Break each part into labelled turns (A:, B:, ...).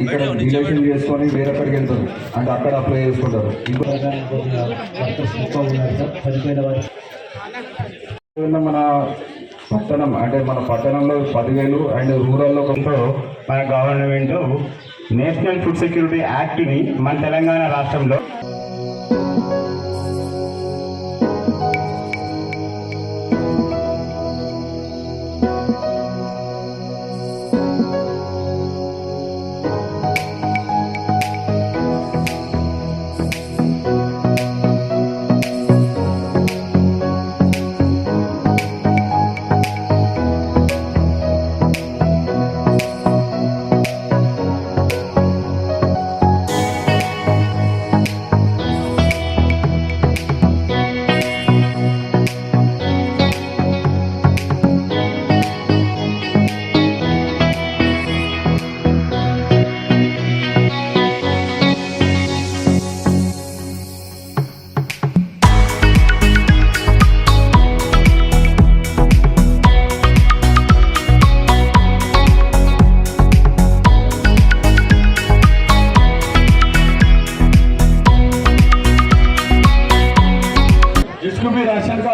A: ఇక్కడ రిలేషన్ చేసుకొని వేరొక్కడికి వెళ్తారు. అంటే అక్కడ అప్లై చేసుకుంటారు. మన పట్టణం అంటే మన పట్టణంలో పదివేలు అండ్ రూరల్లో కొంత
B: మన గవర్నమెంట్ నేషనల్ ఫుడ్ సెక్యూరిటీ యాక్ట్ని మన తెలంగాణ రాష్ట్రంలో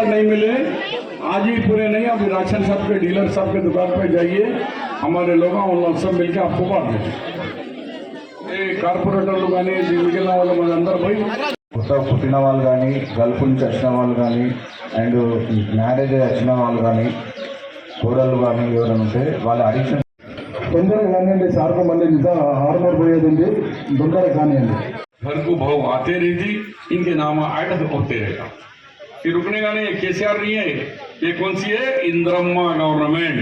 C: भी राशन कार्ड नहीं मिले आज ही पूरे नहीं अभी राशन सब के डीलर सब के दुकान पे जाइए हमारे लोग हैं, उन लोग सब मिलके आपको बांट देंगे ये కార్పొరేటర్లు కానీ మిగిలిన వాళ్ళు మన అందరూ పోయి
A: కొత్త పుట్టిన వాళ్ళు కానీ గల్ఫ్ నుంచి వచ్చిన వాళ్ళు కానీ అండ్ మ్యారేజ్ అయ్యి వచ్చిన వాళ్ళు కానీ కోడళ్ళు కానీ ఎవరైనా ఉంటే వాళ్ళు అడిక్షన్
C: తొందరగా కానివ్వండి సార్కు మళ్ళీ నిజా హార్మోర్ పోయేది ఉంది తొందరగా కానివ్వండి घर को भाव आते रही थी इनके नाम ऐड होते रहेगा ये रुकने का नहीं केसीआर नहीं है ये कौन सी है इंद्रम्मा गवर्नमेंट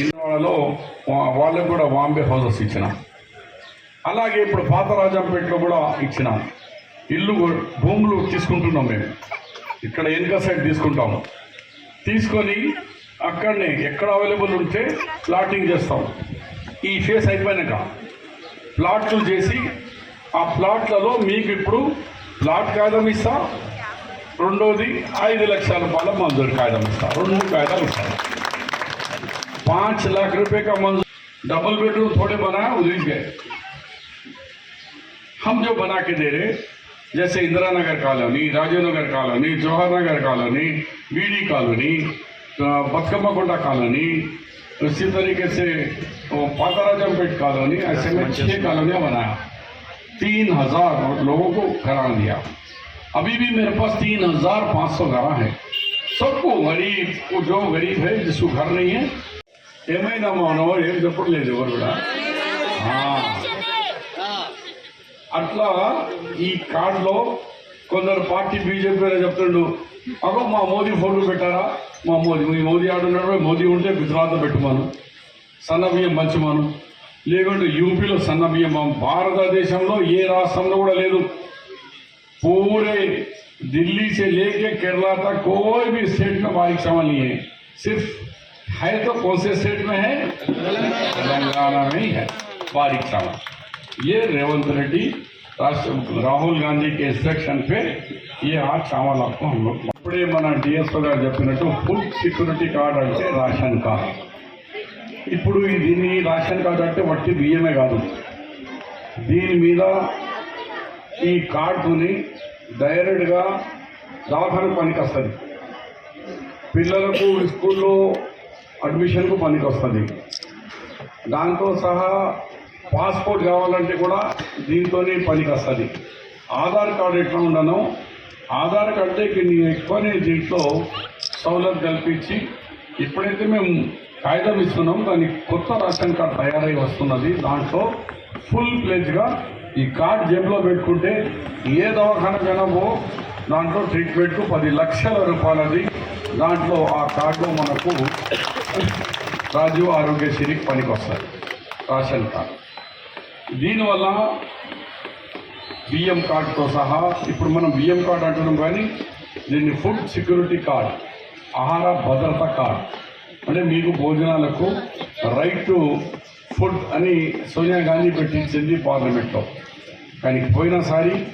C: ఇంద్రవాడలో వాళ్ళకు కూడా బాంబే హౌసెస్ ఇచ్చిన అలాగే ఇప్పుడు పాత రాజంపేటలో కూడా ఇచ్చినాం ఇల్లు కూడా- భూములు తీసుకుంటున్నాం మేము ఇక్కడ వెనుక సైడ్ తీసుకుంటాము తీసుకొని అక్కడనే ఎక్కడ అవైలబుల్ ఉంటే ప్లాటింగ్ చేస్తాం ఈ ఫేస్ అయిపోయినాక ప్లాట్లు చేసి ఆ ప్లాట్లలో మీకు ఇప్పుడు ప్లాట్ కాగితం ఇస్తా రెండోది ఐదు లక్షల రూపాయల మంజూరు కాగితం ఇస్తా రెండు కాగితాలు ఇస్తాను पाँच लाख रुपए का मंजूर डबल बेडरूम थोड़े बनाए उधर गए हम जो बना के दे रहे जैसे Indira Nagar colony Rajiv Nagar colony Jawahar Nagar colony BD colony Bathukamma Kota colony उसी तरीके से वो पाताराजमपेट कॉलोनी ऐसे में छह कॉलोनियां बनाया तीन हजार लोगों को घरा दिया अभी भी मेरे पास तीन हजार पाँच सौ घरा है सबको गरीब को जो गरीब है जिसको घर नहीं है ఏమైనా మనం ఏం చెప్పట్లేదు ఎవరు కూడా ఆ. అట్లా ఈ కార్డులో కొందరు పార్టీ బీజేపీ చెప్తుండు అగో మా మోదీ ఫోటో పెట్టారా మా మోదీ మీ మోదీ ఆడున్నాడు మోదీ ఉంటే గుజరాత్ పెట్టుమాను సన్న బియ్యం పంచమాను లేకుంటే యూపీలో సన్న బియ్యం పంపు. భారతదేశంలో ఏ రాష్ట్రంలో కూడా లేదు पूरे दिल्ली से लेके केरला तक कोई भी स्टेट में बारिश चावल नहीं है सिर्फ है तो कौन से स्टेट में है तेलंगाना में ही है बारिश चावल ये रेवंत रेड्डी राष्ट्र राहुल गांधी के इंस्ट्रक्शन पे ये आज चावल आपको हम लोग ఇప్పుడే మన డిఎస్ఓ గారు చెప్పినట్టు ఫుడ్ సెక్యూరిటీ కార్డ్ అంటే రేషన్ కార్డ్ ఇప్పుడు ఈ దీన్ని రేషన్ కార్డ్ అంటే వట్టి బియ్యమే కాదు దీని మీద ఈ కార్డుని డైరెక్ట్గా దవాఖాన పనికి వస్తుంది పిల్లలకు స్కూల్లో అడ్మిషన్కు పనికి వస్తుంది దాంతో సహా పాస్పోర్ట్ కావాలంటే కూడా దీంతోనే పనికి వస్తుంది ఆధార్ కార్డు ఎట్లా ఉండను ఆధార్ కార్డు నీ ఎక్కువనే దీంట్లో సౌలభ్యం కల్పించి ఇప్పుడైతే మేము కాగితం ఇస్తున్నాం దానికి కొత్త రేషన్ కార్డు తయారై వస్తున్నది. దాంట్లో ఫుల్ ప్లేజ్గా ఈ కార్డు జేబులో పెట్టుకుంటే ఏ దవాఖానకైనా పో దాంట్లో ట్రీట్మెంట్కు పది లక్షల రూపాయలది దాంట్లో ఆ కార్డు మనకు రాజీవ్ ఆరోగ్యశ్రీకి పనికొస్తుంది రాషన్ కార్డు. దీనివల్ల బియ్యం కార్డుతో సహా ఇప్పుడు మనం బియ్యం కార్డు అంటున్నాం కానీ దీన్ని ఫుడ్ సెక్యూరిటీ కార్డ్ ఆహార భద్రత కార్డ్. అంటే మీకు భోజనాలకు రైట్ టు ఫుడ్ అని సోనియా గాంధీ పెట్టించింది పార్లమెంట్లో. కానీ పోయినసారి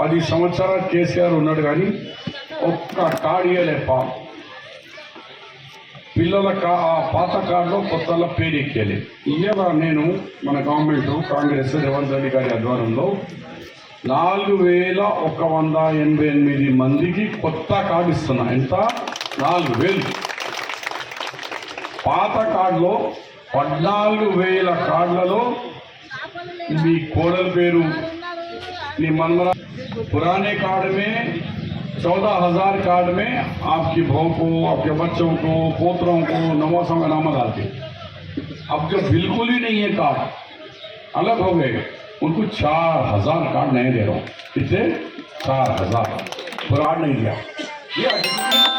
C: పది సంవత్సరాలు కేసీఆర్ ఉన్నాడు కానీ ఒక్క కార్డు ఇవ్వలేప పిల్లల కా ఆ పాత కార్డులో కొత్తల పేరు ఎక్కాలి. ఇవాళ నేను మన గవర్నమెంట్ కాంగ్రెస్ రేవంత్ రెడ్డి గారి ఆధ్వర్యంలో నాలుగు వేల ఒక వంద ఎనభై ఎనిమిది మందికి కొత్త కార్డు ఇస్తున్నా. ఎంత? నాలుగు వేలు. పాత కార్డులో పద్నాలుగు వేల కార్డులలో మీ కోడల పేరు नी मनमरा पुराने कार्ड में चौदह हजार कार्ड में आपकी बहू को आपके बच्चों को पोतरों को नवासों का नाम डालते अब जो बिल्कुल ही नहीं है कार्ड अलग हो गए उनको चार हजार कार्ड नहीं दे रहा हूँ कितने चार हजार कार्ड नहीं दिया ये